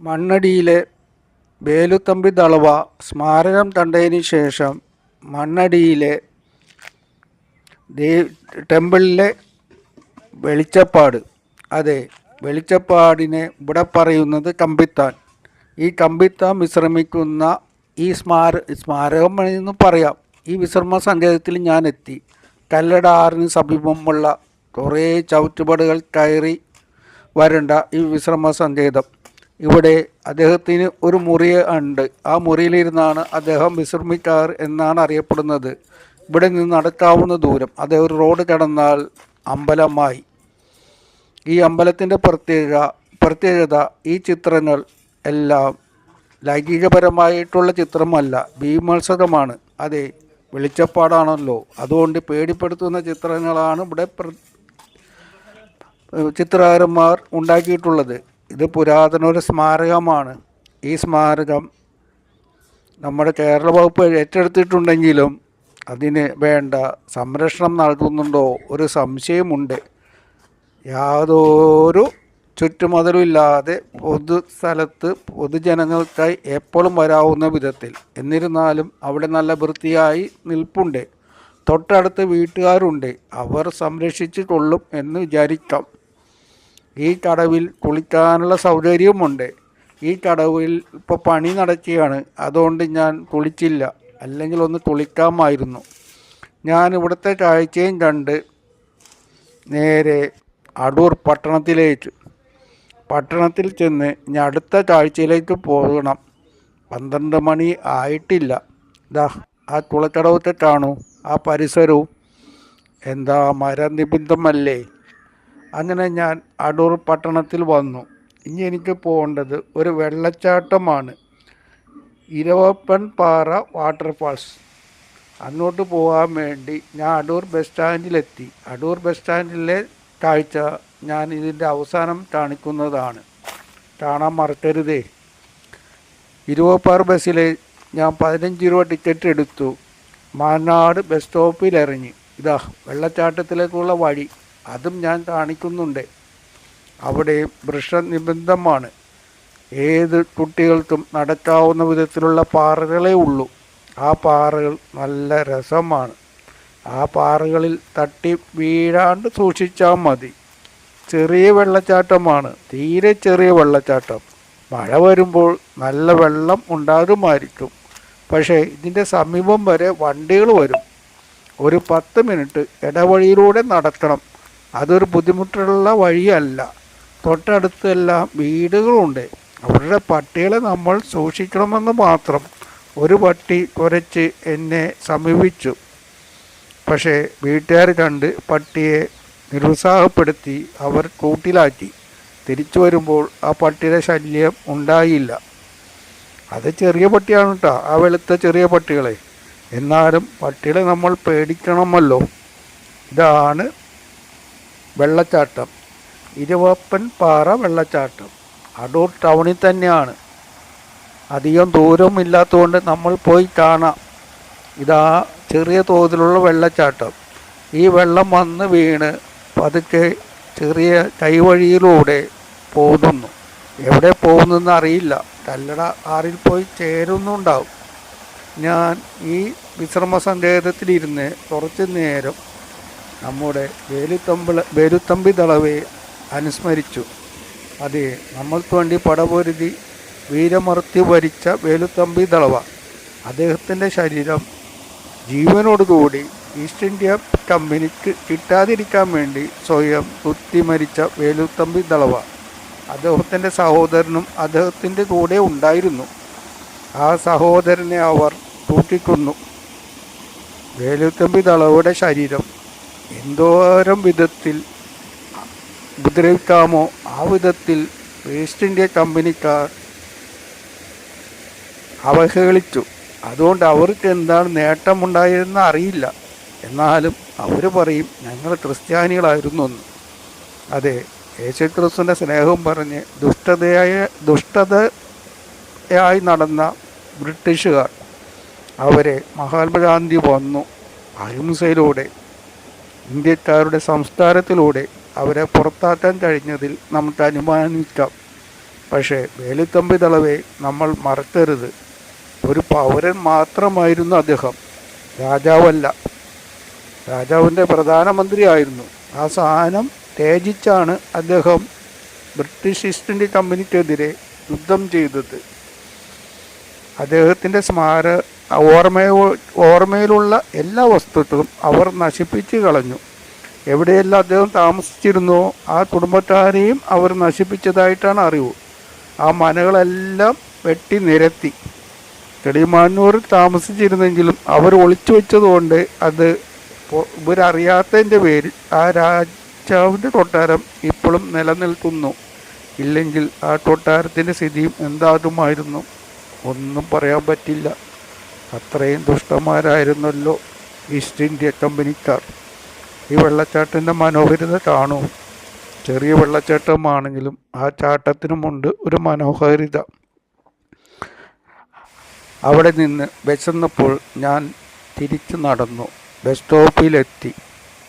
മണ്ണടിയിലെ വേലുത്തമ്പി ദളവ സ്മാരകം കണ്ടതിന് ശേഷം മണ്ണടിയിലെ ദേവ് ടെമ്പിളിലെ വെളിച്ചപ്പാട്. അതെ വെളിച്ചപ്പാടിനെ ഇവിടെ പറയുന്നത് കമ്പിത്താൻ. ഈ കമ്പിത്താൻ വിശ്രമിക്കുന്ന ഈ സ്മാര സ്മാരകം എന്ന് പറയാം. ഈ വിശ്രമ സങ്കേതത്തിൽ ഞാൻ എത്തി. കല്ലടാറിന് സമീപമുള്ള കുറേ ചവിറ്റുപാടുകൾ കയറി വരേണ്ട ഈ വിശ്രമ സങ്കേതം. ഇവിടെ അദ്ദേഹത്തിന് ഒരു മുറി ഉണ്ട്. ആ മുറിയിലിരുന്നാണ് അദ്ദേഹം വിശ്രമിക്കാറ് എന്നാണ് അറിയപ്പെടുന്നത്. ഇവിടെ നിന്ന് നടക്കാവുന്ന ദൂരം അദ്ദേഹം ഒരു റോഡ് കടന്നാൽ അമ്പലമായി. ഈ അമ്പലത്തിന്റെ പ്രത്യേക പ്രത്യേകത ഈ ചിത്രങ്ങൾ എല്ലാം ലൈംഗികപരമായിട്ടുള്ള ചിത്രമല്ല ഭീമത്സകമാണ്. അതെ വെളിച്ചപ്പാടാണല്ലോ. അതുകൊണ്ട് പേടിപ്പെടുത്തുന്ന ചിത്രങ്ങളാണ് ഇവിടെ ചിത്രകാരന്മാർ ഉണ്ടാക്കിയിട്ടുള്ളത്. ഇത് പുരാതന ഒരു സ്മാരകമാണ്. ഈ സ്മാരകം നമ്മുടെ കേരള വകുപ്പ് ഏറ്റെടുത്തിട്ടുണ്ടെങ്കിലും അതിന് വേണ്ട സംരക്ഷണം നൽകുന്നുണ്ടോ ഒരു സംശയമുണ്ട്. യാതൊരു ചുറ്റുമതിലും ഇല്ലാതെ പൊതു സ്ഥലത്ത് പൊതുജനങ്ങൾക്കായി എപ്പോഴും വരാവുന്ന വിധത്തിൽ. എന്നിരുന്നാലും അവിടെ നല്ല വൃത്തിയായി നിൽപ്പുണ്ട്. തൊട്ടടുത്ത് വീട്ടുകാരുണ്ട്. അവർ സംരക്ഷിച്ചിട്ടുള്ളൂ എന്ന് വിചാരിക്കാം. ഈ കടവിൽ കുളിക്കാനുള്ള സൗകര്യവുമുണ്ട്. ഈ കടവിൽ ഇപ്പോൾ പണി നടക്കുകയാണ് അതുകൊണ്ട് ഞാൻ കുളിച്ചില്ല. അല്ലെങ്കിൽ ഒന്ന് കുളിക്കാമായിരുന്നു. ഞാൻ ഇവിടുത്തെ കാഴ്ചയും കണ്ട് നേരെ അടൂർ പട്ടണത്തിലേക്ക് പട്ടണത്തിൽ ചെന്ന് ഞാൻ അടുത്ത കാഴ്ചയിലേക്ക് പോകണം. പന്ത്രണ്ട് മണി ആയിട്ടില്ല. ദാ ആ കുളക്കടവത്തെ കാണൂ ആ പരിസരവും എന്താ മരനിബിന്ധമല്ലേ അങ്ങനെ ഞാൻ അടൂർ പട്ടണത്തിൽ വന്നു. ഇനി എനിക്ക് പോകേണ്ടത് ഒരു വെള്ളച്ചാട്ടമാണ്. ഇരവപ്പൻ പാറ വാട്ടർഫാൾസ് അങ്ങോട്ട് പോകാൻ വേണ്ടി ഞാൻ അടൂർ ബസ് സ്റ്റാൻഡിലെത്തി. അടൂർ ബസ് സ്റ്റാൻഡിലെ കാഴ്ച ഞാൻ ഇതിന്റെ അവസാനം കാണിക്കുന്നതാണ്. കാണാൻ മറക്കരുതേ. ഇരുവപ്പാറ ബസ്സിൽ ഞാൻ പതിനഞ്ച് രൂപ ടിക്കറ്റ് എടുത്തു. മാനാട് ബസ് സ്റ്റോപ്പിൽ ഇറങ്ങി. ഇതാ വെള്ളച്ചാട്ടത്തിലേക്കുള്ള വഴി. അതും ഞാൻ കാണിക്കുന്നുണ്ട്. അവിടെ വൃക്ഷനിബന്ധമാണ് ഏത് കുട്ടികൾക്കും നടക്കാവുന്ന വിധത്തിലുള്ള പാറകളേ ഉള്ളൂ. ആ പാറകൾ നല്ല രസമാണ്. ആ പാറകളിൽ തട്ടി വീഴാണ്ട് സൂക്ഷിച്ചാൽ മതി. ചെറിയ വെള്ളച്ചാട്ടമാണ്. തീരെ ചെറിയ വെള്ളച്ചാട്ടം. മഴ വരുമ്പോൾ നല്ല വെള്ളം ഉണ്ടാകുമായിരിക്കും. പക്ഷേ ഇതിന്റെ സമീപം വരെ വണ്ടികൾ വരും. ഒരു പത്ത് മിനിറ്റ് ഇടവഴിയിലൂടെ നടക്കണം അതൊരു ബുദ്ധിമുട്ടുള്ള വഴിയല്ല. തൊട്ടടുത്തെല്ലാം വീടുകളുണ്ട്. അവരുടെ പട്ടികളെ നമ്മൾ സൂക്ഷിക്കണമെന്ന് മാത്രം ഒരു പട്ടി കുരച്ച് എന്നെ സമീപിച്ചു. പക്ഷേ വീട്ടുകാർ കണ്ട് പട്ടിയെ നിരുത്സാഹപ്പെടുത്തി അവർ കൂട്ടിലാക്കി. തിരിച്ചു വരുമ്പോൾ ആ പട്ടിയുടെ ശല്യം ഉണ്ടായില്ല. അത് ചെറിയ പട്ടിയാണ് കേട്ടോ ആ വെളുത്ത ചെറിയ പട്ടികളെ. എന്നാലും പട്ടികളെ നമ്മൾ പേടിക്കണമല്ലോ. ഇതാണ് വെള്ളച്ചാട്ടം. ഇരുവപ്പൻ പാറ വെള്ളച്ചാട്ടം. അടൂർ ടൗണിൽ തന്നെയാണ്. അധികം ദൂരമില്ലാത്തതുകൊണ്ട് നമ്മൾ പോയി കാണാം. ഇതാ ചെറിയ തോതിലുള്ള വെള്ളച്ചാട്ടം. ഈ വെള്ളം വന്ന് വീണ് പതുക്കെ ചെറിയ കൈവഴിയിലൂടെ പോകുന്നു. എവിടെ പോകുന്നെന്ന് അറിയില്ല. കല്ലട ആറിൽ പോയി ചേരുന്നുണ്ടാവും. ഞാൻ ഈ വിശ്രമ സങ്കേതത്തിലിരുന്ന് കുറച്ച് നേരം നമ്മുടെ വേലുത്തമ്പിള വേലുത്തമ്പി ദളവയെ അനുസ്മരിച്ചു. അതെ നമ്മൾക്ക് വേണ്ടി പടപൊരുതി വീരമർത്തി വരിച്ച വേലുത്തമ്പി ദളവ അദ്ദേഹത്തിന്റെ ശരീരം ജീവനോടുകൂടി ഈസ്റ്റ് ഇന്ത്യ കമ്പനിക്ക് കിട്ടാതിരിക്കാൻ വേണ്ടി സ്വയം കുത്തി മരിച്ച വേലുത്തമ്പി ദളവ അദ്ദേഹത്തിന്റെ സഹോദരനും അദ്ദേഹത്തിന്റെ കൂടെ ഉണ്ടായിരുന്നു. ആ സഹോദരനെ അവർ തൂക്കിക്കൊന്നു. വേലുത്തമ്പി ദളവയുടെ ശരീരം എന്തോരം വിധത്തിൽ ഉപദ്രവിക്കാമോ ആ വിധത്തിൽ വേസ്റ്റ് ഇന്ത്യ കമ്പനിക്കാർ അവഹേളിച്ചു. അതുകൊണ്ട് അവർക്ക് എന്താണ് നേട്ടമുണ്ടായതെന്ന് അറിയില്ല. എന്നാലും അവർ പറയും ഞങ്ങൾ ക്രിസ്ത്യാനികളായിരുന്നു എന്ന്. അതെ യേശുക്രിസ്തുവിന്റെ സ്നേഹവും പറഞ്ഞ് ദുഷ്ടതയായ ദുഷ്ടതയായി നടന്ന ബ്രിട്ടീഷുകാർ അവരെ മഹാത്മാഗാന്ധി വന്നു അഹിംസയിലൂടെ ഇന്ത്യക്കാരുടെ സംസ്കാരത്തിലൂടെ അവരെ പുറത്താക്കാൻ കഴിഞ്ഞതിൽ നമുക്ക് അനുമാനിക്കാം. പക്ഷേ വേലുത്തമ്പി തളവെ നമ്മൾ മറക്കരുത്. ഒരു പൗരൻ മാത്രമായിരുന്നു അദ്ദേഹം. രാജാവല്ല. രാജാവിന്റെ പ്രധാനമന്ത്രിയായിരുന്നു. ആ സാധനം തേജിച്ചാണ് അദ്ദേഹം ബ്രിട്ടീഷ് ഈസ്റ്റ് ഇന്ത്യ കമ്പനിക്കെതിരെ യുദ്ധം ചെയ്തത്. അദ്ദേഹത്തിന്റെ സ്മാര ഓർമ്മയോ ഓർമ്മയിലുള്ള എല്ലാ വസ്തുക്കളും അവർ നശിപ്പിച്ച് കളഞ്ഞു. എവിടെയെല്ലാം അദ്ദേഹം താമസിച്ചിരുന്നോ ആ കുടുംബക്കാരെയും അവർ നശിപ്പിച്ചതായിട്ടാണ് അറിവ്. ആ മനകളെല്ലാം വെട്ടി നിരത്തി. കിളിമാനൂരിൽ താമസിച്ചിരുന്നെങ്കിലും അവർ ഒളിച്ചു വെച്ചതുകൊണ്ട് അത് ഇവരറിയാത്തതിന്റെ പേരിൽ ആ രാജാവിന്റെ കൊട്ടാരം ഇപ്പോഴും നിലനിൽക്കുന്നു. ഇല്ലെങ്കിൽ ആ കൊട്ടാരത്തിന്റെ സ്ഥിതിയും എന്താകുമായിരുന്നു? ഒന്നും പറയാൻ പറ്റില്ല. അത്രയും ദുഷ്ടന്മാരായിരുന്നല്ലോ ഈസ്റ്റ് ഇന്ത്യ കമ്പനിക്കാർ. ഈ വെള്ളച്ചാട്ടത്തിന്റെ മനോഹരിത കാണൂ. ചെറിയ വെള്ളച്ചാട്ടമാണെങ്കിലും ആ ചാട്ടത്തിനുമുണ്ട് ഒരു മനോഹാരിത. അവിടെ നിന്ന് വിശന്നപ്പോൾ ഞാൻ തിരിച്ചു നടന്നു. ബസ് സ്റ്റോപ്പിലെത്തി.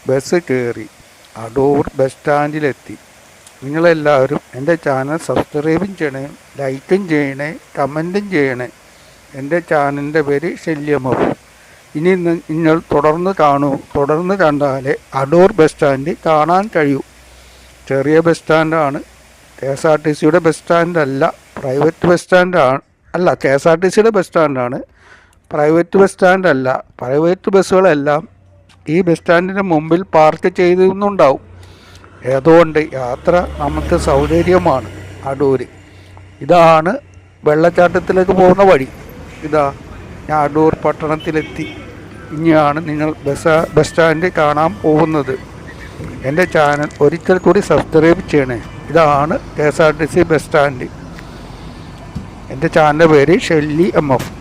ബസ് കയറി. അടൂർ ബസ് സ്റ്റാൻഡിലെത്തി. നിങ്ങളെല്ലാവരും എന്റെ ചാനൽ സബ്സ്ക്രൈബും ചെയ്യണേ ലൈക്കും ചെയ്യണേ കമന്റും ചെയ്യണേ. എന്റെ ചാനലിന്റെ പേര് ശല്യമവ് ഇനി നിങ്ങൾ തുടർന്ന് കാണൂ. തുടർന്ന് കണ്ടാലേ അടൂർ ബസ് സ്റ്റാൻഡ് കാണാൻ കഴിയൂ. ചെറിയ ബസ് സ്റ്റാൻഡാണ്. കെ എസ് ആർ ടി സിയുടെ ബസ് സ്റ്റാൻഡല്ല പ്രൈവറ്റ് ബസ് സ്റ്റാൻഡാണ്. അല്ല കെ എസ് ആർ ടി സിയുടെ ബസ് സ്റ്റാൻഡാണ്. പ്രൈവറ്റ് ബസ് സ്റ്റാൻഡല്ല പ്രൈവറ്റ് ബസ്സുകളെല്ലാം ഈ ബസ് സ്റ്റാൻഡിന് മുമ്പിൽ പാർക്ക് ചെയ്തിരുന്നുണ്ടാവും. ഏതുകൊണ്ട് യാത്ര നമുക്ക് സൗകര്യമാണ് അടൂർ ഇതാണ് വെള്ളച്ചാട്ടത്തിലേക്ക് പോകുന്ന വഴി. ഇതാ ഞാൻ അടൂർ പട്ടണത്തിലെത്തി. ഇനിയാണ് നിങ്ങൾ ബസ് ബസ് സ്റ്റാൻഡ് കാണാൻ പോകുന്നത്. എന്റെ ചാനൽ ഒരിക്കൽ കൂടി സബ്സ്ക്രൈബ് ചെയ്യണേ. ഇതാണ് K S R T C bus stand. എന്റെ ചാനലിന്റെ പേര് ഷെല്ലി എം എഫ്.